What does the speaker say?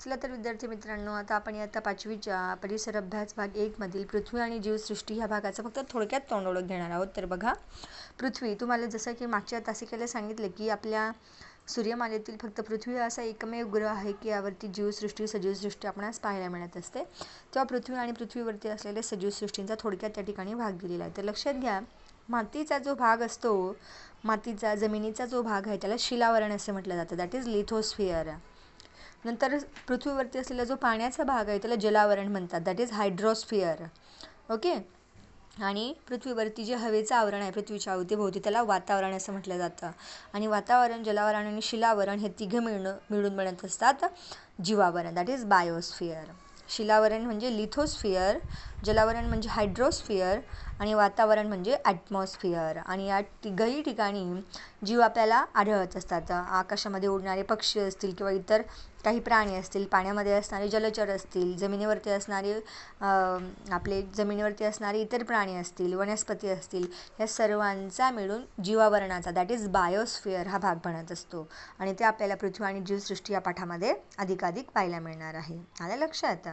चला तर विद्यार्थी मित्रांनो आता आपण आता पाचवीच्या परिसर अभ्यास भाग एकमधील पृथ्वी आणि जीवसृष्टी ह्या भागाचा फक्त थोडक्यात तोंड ओळख घेणार आहोत. तर बघा पृथ्वी तुम्हाला जसं की मागच्या तासिकेला सांगितलं की आपल्या सूर्यमालेतील फक्त पृथ्वी असा एकमेव ग्रह आहे की यावरती जीवसृष्टी सजीवसृष्टी आपणास पाहायला मिळत असते. तेव्हा पृथ्वी आणि पृथ्वीवरती असलेल्या सजीवसृष्टींचा थोडक्यात त्या ठिकाणी भाग दिलेला आहे. तर लक्षात घ्या मातीचा जो भाग असतो मातीचा जमिनीचा जो भाग आहे त्याला शिलावरण असं म्हटलं जातं. दॅट इज लिथोस्फिअर नंतर पृथ्वीवरती असलेला जो पाण्याचा भाग आहे त्याला जलावरण म्हणतात. दॅट इज हायड्रोस्फियर ओके आणि पृथ्वीवरती जे हवेचं आवरण आहे पृथ्वीच्या अवतीभोवती त्याला वातावरण असं म्हटलं जातं. आणि वातावरण जलावरण आणि शिलावरण हे तिघं मिळणं मिळून बनत असतात जीवावरण. दॅट इज बायोस्फिअर शिलावरण म्हणजे लिथोस्फिअर जलावरण म्हणजे हायड्रोस्फिअर आणि वातावरण म्हणजे ॲटमॉस्फिअर आणि या तिघही ठिकाणी जीव आपल्याला आढळत असतात. आकाशामध्ये उडणारे पक्षी असतील किंवा इतर काही प्राणी असतील पाण्यामध्ये असणारे जलचर असतील जमिनीवरती असणारे आपले जमिनीवरती असणारे इतर प्राणी असतील वनस्पती असतील या सर्वांचा मिळून जीवावरणाचा दॅट इज बायोस्फिअर हा भाग बनत असतो. आणि ते आपल्याला पृथ्वी आणि जीवसृष्टी या पाठामध्ये अधिकाधिक पाहायला मिळणार आहे. आलं लक्षात